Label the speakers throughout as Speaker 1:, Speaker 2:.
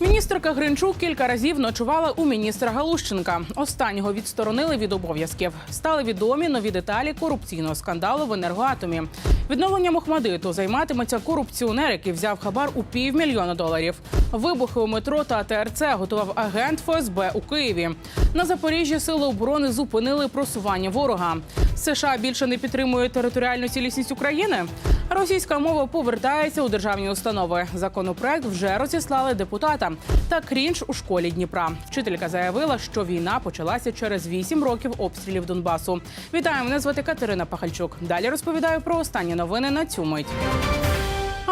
Speaker 1: Мені Міністерка Гринчук кілька разів ночувала у міністра Галущенка. Останнього відсторонили від обов'язків. Стали відомі нові деталі корупційного скандалу в енергоатомі. Відновленням Охмадиту займатиметься корупціонер, який взяв хабар у півмільйона доларів. Вибухи у метро та ТРЦ готував агент ФСБ у Києві. На Запоріжжі сили оборони зупинили просування ворога. США більше не підтримує територіальну цілісність України. Російська мова повертається у державні установи. Законопроект вже розіслали депутатам. Та крінж у школі Дніпра. Вчителька заявила, що війна почалася через 8 років обстрілів Донбасу. Вітаю, мене звати Катерина Пахальчук. Далі розповідаю про останні новини на цю мить.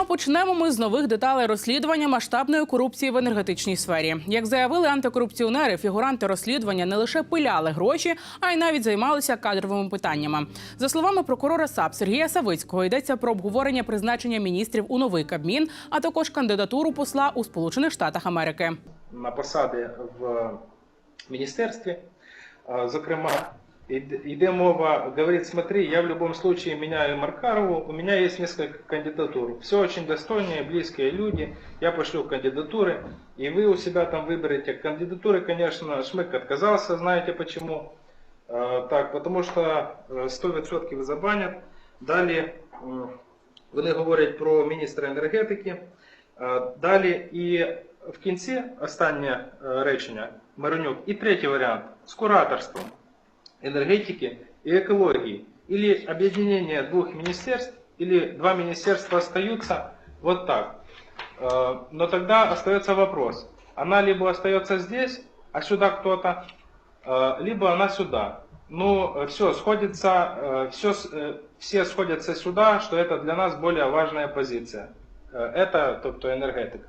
Speaker 1: Почнемо ми з нових деталей розслідування масштабної корупції в енергетичній сфері. Як заявили антикорупціонери, фігуранти розслідування не лише пиляли гроші, а й навіть займалися кадровими питаннями. За словами прокурора САП Сергія Савицького, йдеться про обговорення призначення міністрів у новий кабмін, а також кандидатуру посла у Сполучених Штатах Америки.
Speaker 2: на посади в міністерстві. Зокрема, іде- йде мова, говорит, смотри, я в любом случае меняю Маркарову, у меня есть несколько кандидатур. Все очень достойные, близкие люди, я пошлю кандидатуры, и вы у себя там выберете. Кандидатуры, конечно, Шмык отказался, знаете почему? А, Так, потому что э, 100% забанят. Далі м, вони говорять про міністра енергетики. Е, Далі і в кінці останнє е, речення Миронюк. І третій варіант з кураторством енергетики і екології. Или объединение двух министерств, или два министерства остаются вот так. Э, Но тогда остается вопрос. Она либо остается здесь, а сюда кто-то, э, либо она сюда. Ну, все, сходится, все, все сходятся сюда, что это для нас более важная позиция. Э, Это, тобто енергетика.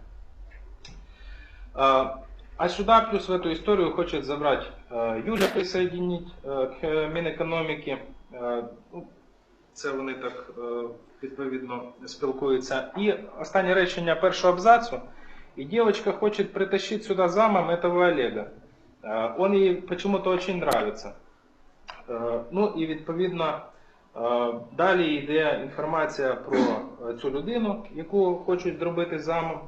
Speaker 2: А а сюда плюс в эту историю хочет забрать э, Юля присоединить э, к Мінекономіки. Е, ну, Це вони так е, відповідно спілкуються. І останнє речення першого абзацу. И девочка хочет притащить сюда замом этого Олега. Е, Он ей почему-то очень нравится. Е, Ну і відповідно е, далі йде інформація про е, цю людину, яку хочуть зробити замом.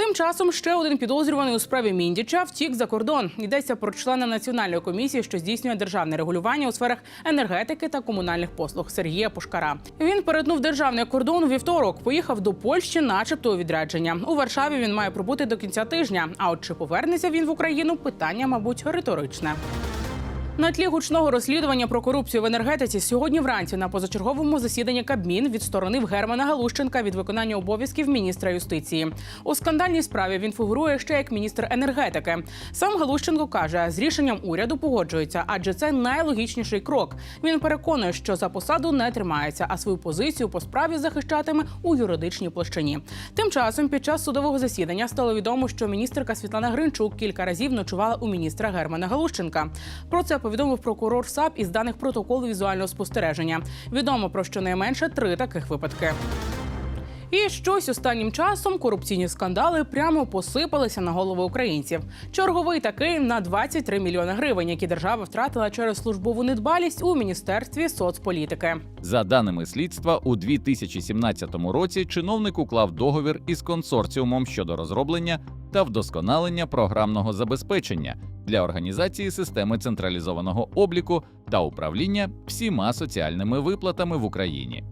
Speaker 1: Тим часом ще один підозрюваний у справі Міндіча втік за кордон. Йдеться про члена національної комісії, що здійснює державне регулювання у сферах енергетики та комунальних послуг Сергія Пушкара. Він перетнув державний кордон у вівторок. Поїхав до Польщі, начебто у відрядження. У Варшаві він має пробути до кінця тижня. А от чи повернеться він в Україну? Питання, мабуть, риторичне. На тлі гучного розслідування про корупцію в енергетиці сьогодні вранці на позачерговому засіданні Кабмін відсторонив Германа Галущенка від виконання обов'язків міністра юстиції. У скандальній справі він фігурує ще як міністр енергетики. Сам Галущенко каже, з рішенням уряду погоджується, адже це найлогічніший крок. Він переконує, що за посаду не тримається, а свою позицію по справі захищатиме у юридичній площині. Тим часом, під час судового засідання стало відомо, що міністерка Світлана Гринчук кілька разів ночувала у міністра Германа Галущенка. Про це повідомив прокурор САП із даних протоколу візуального спостереження. Відомо про щонайменше три таких випадки. І щось останнім часом корупційні скандали прямо посипалися на голови українців. Черговий такий на 23 мільйони гривень, які держава втратила через службову недбалість у міністерстві соцполітики.
Speaker 3: За даними слідства, у 2017 році чиновник уклав договір із консорціумом щодо розроблення та вдосконалення програмного забезпечення для організації системи централізованого обліку та управління всіма соціальними виплатами в Україні.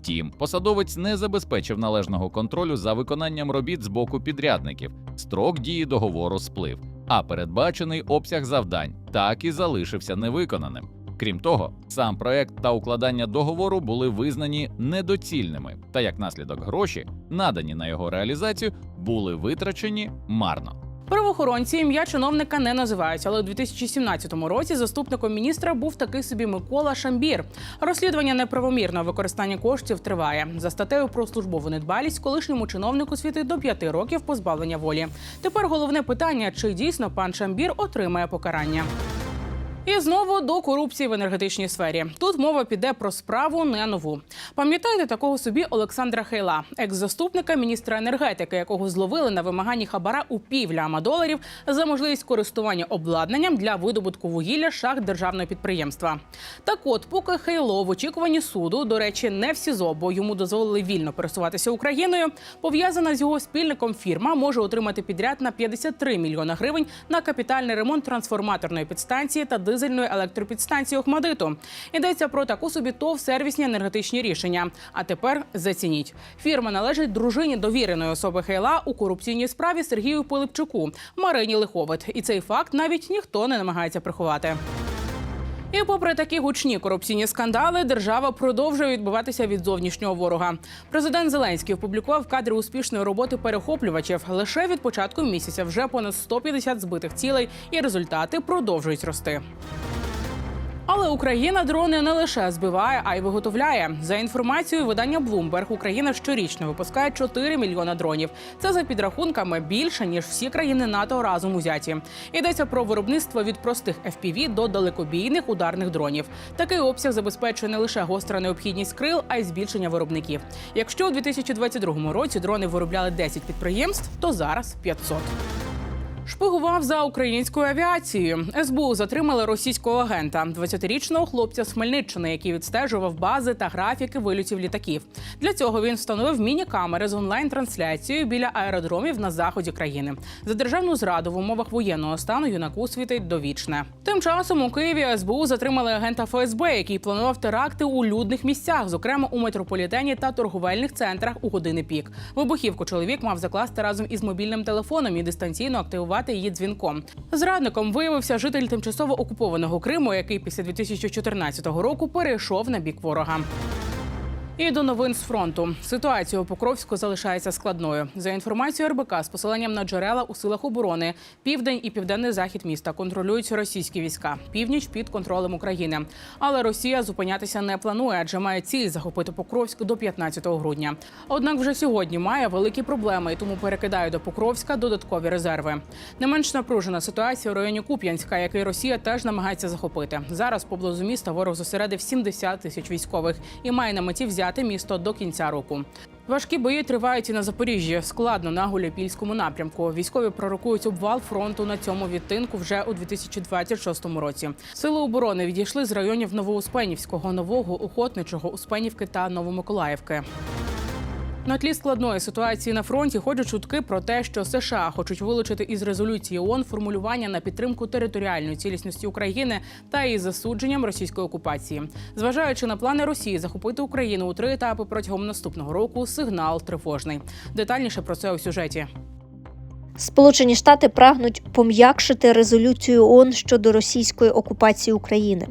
Speaker 3: Втім, посадовець не забезпечив належного контролю за виконанням робіт з боку підрядників. Строк дії договору сплив, а передбачений обсяг завдань так і залишився невиконаним. Крім того, сам проект та укладання договору були визнані недоцільними, та як наслідок гроші, надані на його реалізацію, були витрачені марно.
Speaker 1: Правоохоронці ім'я чиновника не називають, але у 2017 році заступником міністра був такий собі Микола Шамбір. Розслідування неправомірного використання коштів триває. За статтею про службову недбалість колишньому чиновнику світить до п'яти років позбавлення волі. Тепер головне питання: чи дійсно пан Шамбір отримає покарання? І знову до корупції в енергетичній сфері. Тут мова піде про справу не нову. Пам'ятаєте такого собі Олександра Хейла, екс-заступника міністра енергетики, якого зловили на вимаганні хабара у півляма доларів за можливість користування обладнанням для видобутку вугілля шахт державного підприємства. Так от, поки Хейло в очікуванні суду, до речі, не в СІЗО, бо йому дозволили вільно пересуватися Україною. Пов'язана з його спільником фірма може отримати підряд на 53 мільйона гривень на капітальний ремонт трансформаторної підстанції та дизельної електропідстанції Охмадиту. Йдеться про таку собі ТОВ сервісні енергетичні рішення. А тепер зацініть. Фірма належить дружині довіреної особи Хейла у корупційній справі Сергію Пилипчуку Марині Лиховит. І цей факт навіть ніхто не намагається приховати. І попри такі гучні корупційні скандали, держава продовжує відбиватися від зовнішнього ворога. Президент Зеленський опублікував кадри успішної роботи перехоплювачів. Лише від початку місяця вже понад 150 збитих цілей, і результати продовжують рости. Але Україна дрони не лише збиває, а й виготовляє. За інформацією видання Bloomberg, Україна щорічно випускає 4 мільйона дронів. Це за підрахунками більше ніж всі країни НАТО разом узяті. Йдеться про виробництво від простих FPV до далекобійних ударних дронів. Такий обсяг забезпечує не лише гостра необхідність крил, а й збільшення виробників. Якщо у 2022 році дрони виробляли 10 підприємств, то зараз 500. Шпигував за українською авіацією. СБУ затримали російського агента, 20-річного хлопця з Хмельниччини, який відстежував бази та графіки вильотів літаків. Для цього він встановив міні-камери з онлайн-трансляцією біля аеродромів на заході країни. За державну зраду в умовах воєнного стану юнаку світить довічне. Тим часом у Києві СБУ затримали агента ФСБ, який планував теракти у людних місцях, зокрема у метрополітені та торговельних центрах у години пік. Вибухівку чоловік мав закласти разом із мобільним телефоном і дистанційно активувати її дзвінком. Зрадником виявився житель тимчасово окупованого Криму, який після 2014 року перейшов на бік ворога. І до новин з фронту ситуація у Покровську залишається складною. За інформацією РБК, з посиланням на джерела у силах оборони, південь і південний захід міста контролюють російські війська, північ під контролем України. Але Росія зупинятися не планує, адже має ціль захопити Покровськ до 15 грудня. Однак вже сьогодні має великі проблеми і тому перекидає до Покровська додаткові резерви. Не менш напружена ситуація у районі Куп'янська, який Росія теж намагається захопити. Зараз поблизу міста ворог зосередив 70 тисяч військових і має на меті взяти місто до кінця року. Важкі бої тривають і на Запоріжжі. Складно на Гуляпільському напрямку. Військові пророкують обвал фронту на цьому відтинку вже у 2026 році. Сили оборони відійшли з районів Новоуспенівського, Нового, Охотничого, Успенівки та Новомиколаївки. На тлі складної ситуації на фронті ходять чутки про те, що США хочуть вилучити із резолюції ООН формулювання на підтримку територіальної цілісності України та її засудженням російської окупації, зважаючи на плани Росії захопити Україну у три етапи протягом наступного року. Сигнал тривожний. Детальніше про це у сюжеті.
Speaker 4: Сполучені Штати прагнуть пом'якшити резолюцію ООН щодо російської окупації України.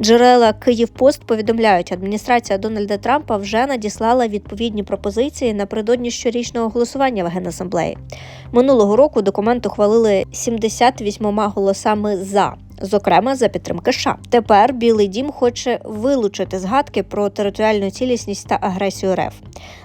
Speaker 4: Джерела Київпост повідомляють, адміністрація Дональда Трампа вже надіслала відповідні пропозиції напередодні щорічного голосування в Генасамблеї. Минулого року документ ухвалили 78 голосами за. Зокрема, за підтримки США. Тепер Білий Дім хоче вилучити згадки про територіальну цілісність та агресію РФ.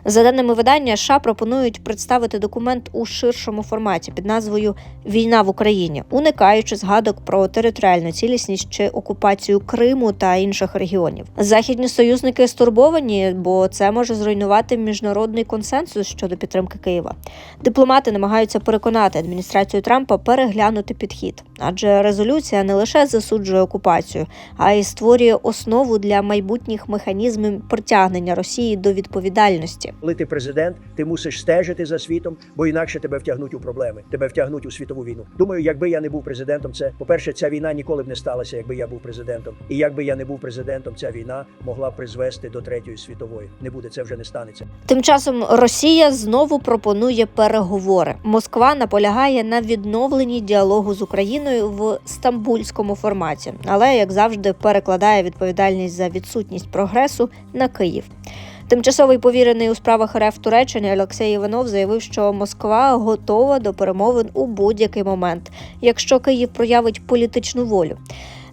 Speaker 4: За даними видання, США пропонують представити документ у ширшому форматі під назвою Війна в Україні, уникаючи згадок про територіальну цілісність чи окупацію Криму та інших регіонів. Західні союзники стурбовані, бо це може зруйнувати міжнародний консенсус щодо підтримки Києва. Дипломати намагаються переконати адміністрацію Трампа переглянути підхід, адже резолюція не лише засуджує окупацію, а й створює основу для майбутніх механізмів притягнення Росії до відповідальності.
Speaker 5: Коли ти президент, ти мусиш стежити за світом, бо інакше тебе втягнуть у проблеми, тебе втягнуть у світову війну. Думаю, якби я не був президентом, це по-перше, ця війна ніколи б не сталася, якби я був президентом. І якби я не був президентом, ця війна могла б призвести до третьої світової. Не буде, це вже не станеться.
Speaker 4: Тим часом Росія знову пропонує переговори. Москва наполягає на відновленні діалогу з Україною в стамбульському форматі, але як завжди перекладає відповідальність за відсутність прогресу на Київ. Тимчасовий повірений у справах РФ Туреччини Олексій Іванов заявив, що Москва готова до перемовин у будь-який момент, якщо Київ проявить політичну волю.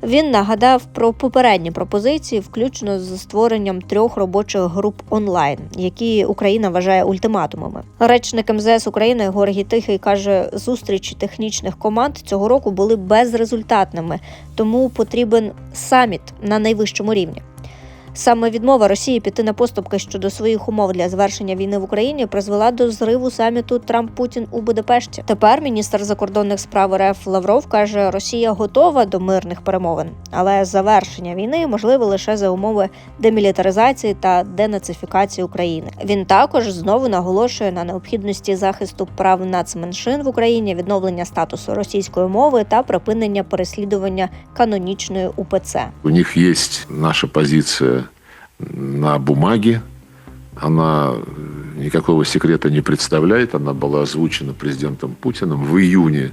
Speaker 4: Він нагадав про попередні пропозиції, включно з створенням трьох робочих груп онлайн, які Україна вважає ультиматумами. Речник МЗС України Георгій Тихий каже, зустрічі технічних команд цього року були безрезультатними, тому потрібен саміт на найвищому рівні. Саме відмова Росії піти на поступки щодо своїх умов для завершення війни в Україні призвела до зриву саміту Трамп-Путін у Будапешті. Тепер міністр закордонних справ РФ Лавров каже, Росія готова до мирних перемовин, але завершення війни можливе лише за умови демілітаризації та денацифікації України. Він також знову наголошує на необхідності захисту прав нацменшин в Україні, відновлення статусу російської мови та припинення переслідування канонічної УПЦ.
Speaker 6: У них есть наша позиция на бумаге. Она э, никакого секрета не представляет. Она была озвучена президентом Путиным в июне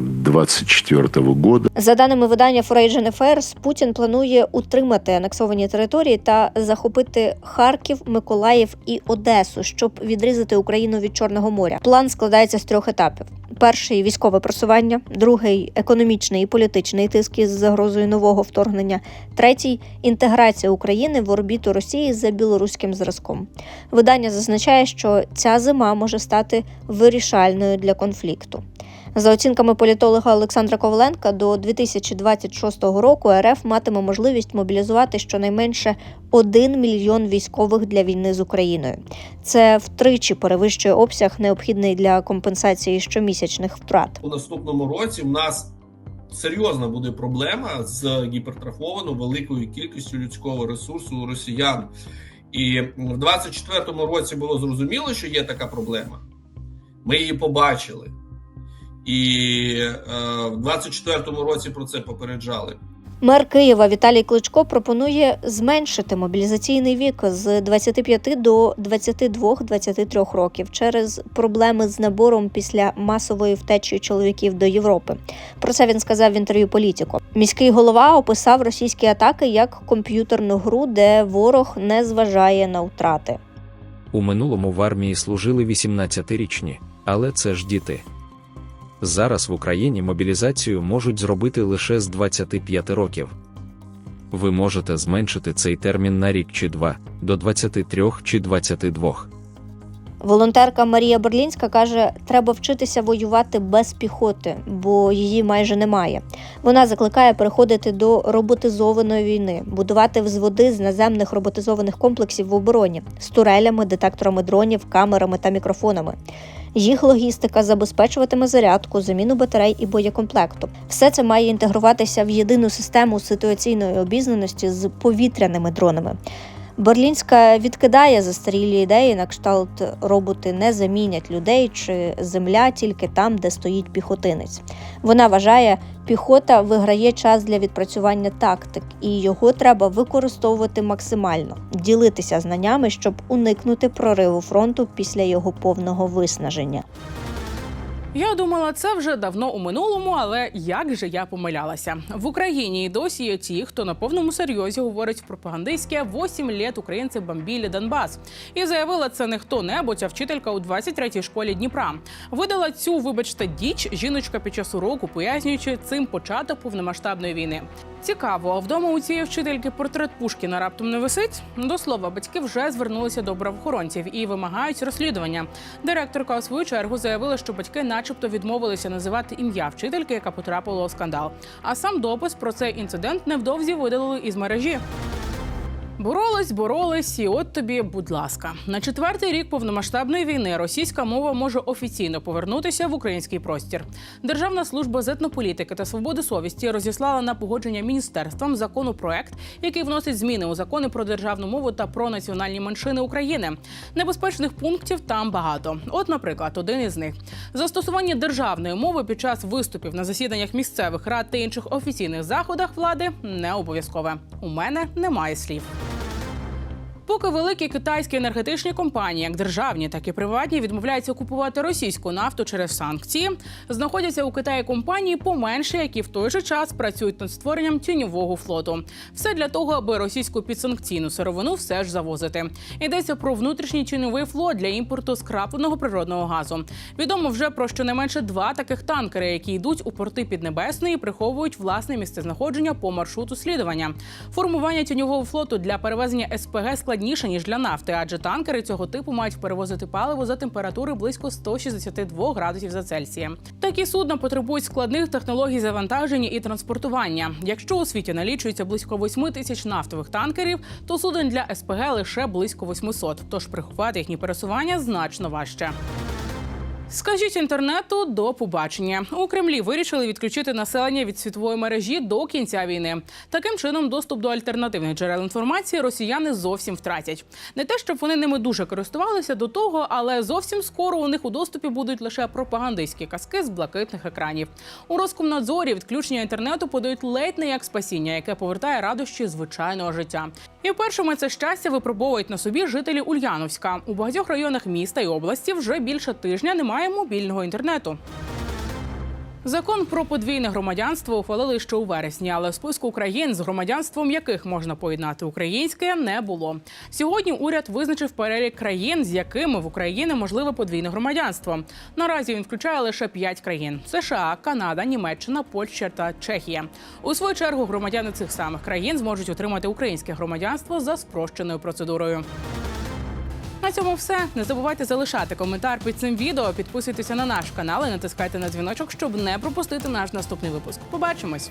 Speaker 6: 2024 года.
Speaker 4: За даними видання Foreign Affairs, Путін планує утримати анексовані території та захопити Харків, Миколаїв і Одесу, щоб відрізати Україну від Чорного моря. План складається з трьох етапів: перший військове просування, другий економічний і політичний тиск із загрозою нового вторгнення, третій інтеграція України в орбіту Росії за білоруським зразком. Видання зазначає, що ця зима може стати вирішальною для конфлікту. За оцінками політолога Олександра Коваленка, до 2026 року РФ матиме можливість мобілізувати щонайменше 1 мільйон військових для війни з Україною. Це втричі перевищує обсяг, необхідний для компенсації щомісячних втрат.
Speaker 7: у наступному році в нас серйозна буде проблема з гіпертрофованою великою кількістю людського ресурсу росіян. І в 24-му році було зрозуміло, що є така проблема. Ми її побачили. І е, в 24-му році про це попереджали.
Speaker 4: Мер Києва Віталій Кличко пропонує зменшити мобілізаційний вік з 25 до 22-23 років через проблеми з набором після масової втечі чоловіків до Європи. Про це він сказав в інтерв'ю політику. Міський голова описав російські атаки як комп'ютерну гру, де ворог не зважає на втрати.
Speaker 8: У минулому в армії служили 18-річні, але це ж діти. Зараз в Україні мобілізацію можуть зробити лише з 25 років. Ви можете зменшити цей термін на рік чи два до 23 чи 22.
Speaker 4: Волонтерка Марія Берлінська каже, треба вчитися воювати без піхоти, бо її майже немає. Вона закликає переходити до роботизованої війни, будувати взводи з наземних роботизованих комплексів в обороні з турелями, детекторами дронів, камерами та мікрофонами. Їх логістика забезпечуватиме зарядку, заміну батарей і боєкомплекту. Все це має інтегруватися в єдину систему ситуаційної обізнаності з повітряними дронами. Берлінська відкидає застарілі ідеї на кшталт роботи не замінять людей чи земля тільки там, де стоїть піхотинець. Вона вважає, піхота виграє час для відпрацювання тактик, і його треба використовувати максимально, ділитися знаннями, щоб уникнути прориву фронту після його повного виснаження.
Speaker 1: Я думала, це вже давно у минулому, але як же я помилялася в Україні і досі є ті, хто на повному серйозі говорить пропагандистське «8 літ українці бомбілі Донбас. І заявила це не хто-небудь, а вчителька у 23-й школі Дніпра. Видала цю, вибачте, діч жіночка під час уроку, пояснюючи цим початок повномасштабної війни. Цікаво, а вдома у цієї вчительки портрет Пушкіна раптом не висить. До слова, батьки вже звернулися до правоохоронців і вимагають розслідування. Директорка у свою чергу заявила, що батьки, начебто, відмовилися називати ім'я вчительки, яка потрапила у скандал. А сам допис про цей інцидент невдовзі видалили із мережі. Боролись, боролись, і от тобі, будь ласка, на четвертий рік повномасштабної війни російська мова може офіційно повернутися в український простір. Державна служба з етнополітики та свободи совісті розіслала на погодження міністерством законопроект, який вносить зміни у закони про державну мову та про національні меншини України. Небезпечних пунктів там багато. От, наприклад, один із них застосування державної мови під час виступів на засіданнях місцевих рад та інших офіційних заходах влади не обов'язкове. У мене немає слів. Поки великі китайські енергетичні компанії, як державні, так і приватні, відмовляються купувати російську нафту через санкції, знаходяться у Китаї компанії поменше, які в той же час працюють над створенням тіньового флоту. Все для того, аби російську підсанкційну сировину все ж завозити. Йдеться про внутрішній тіньовий флот для імпорту скрапленого природного газу. Відомо вже про щонайменше два таких танкери, які йдуть у порти Піднебесної і приховують власне місцезнаходження по маршруту слідування. Формування тіньового флоту для перевезення СПГ складніше ніж для нафти, адже танкери цього типу мають перевозити паливо за температури близько 162 градусів за Цельсієм. Такі судна потребують складних технологій завантаження і транспортування. Якщо у світі налічується близько 8 тисяч нафтових танкерів, то суден для СПГ лише близько 800, Тож приховати їхні пересування значно важче. Скажіть інтернету до побачення у Кремлі. Вирішили відключити населення від світової мережі до кінця війни. Таким чином, доступ до альтернативних джерел інформації росіяни зовсім втратять. Не те, щоб вони ними дуже користувалися до того, але зовсім скоро у них у доступі будуть лише пропагандистські казки з блакитних екранів. У Роскомнадзорі відключення інтернету подають ледь не як спасіння, яке повертає радощі звичайного життя. І першими це щастя випробовують на собі жителі Ульяновська. У багатьох районах міста і області вже більше тижня немає мобільного інтернету. Закон про подвійне громадянство ухвалили ще у вересні, але списку країн, з громадянством яких можна поєднати українське, не було. Сьогодні уряд визначив перелік країн, з якими в Україні можливе подвійне громадянство. Наразі він включає лише п'ять країн: США, Канада, Німеччина, Польща та Чехія. У свою чергу громадяни цих самих країн зможуть отримати українське громадянство за спрощеною процедурою. На цьому все. Не забувайте залишати коментар під цим відео, підписуйтеся на наш канал і натискайте на дзвіночок, щоб не пропустити наш наступний випуск. Побачимось.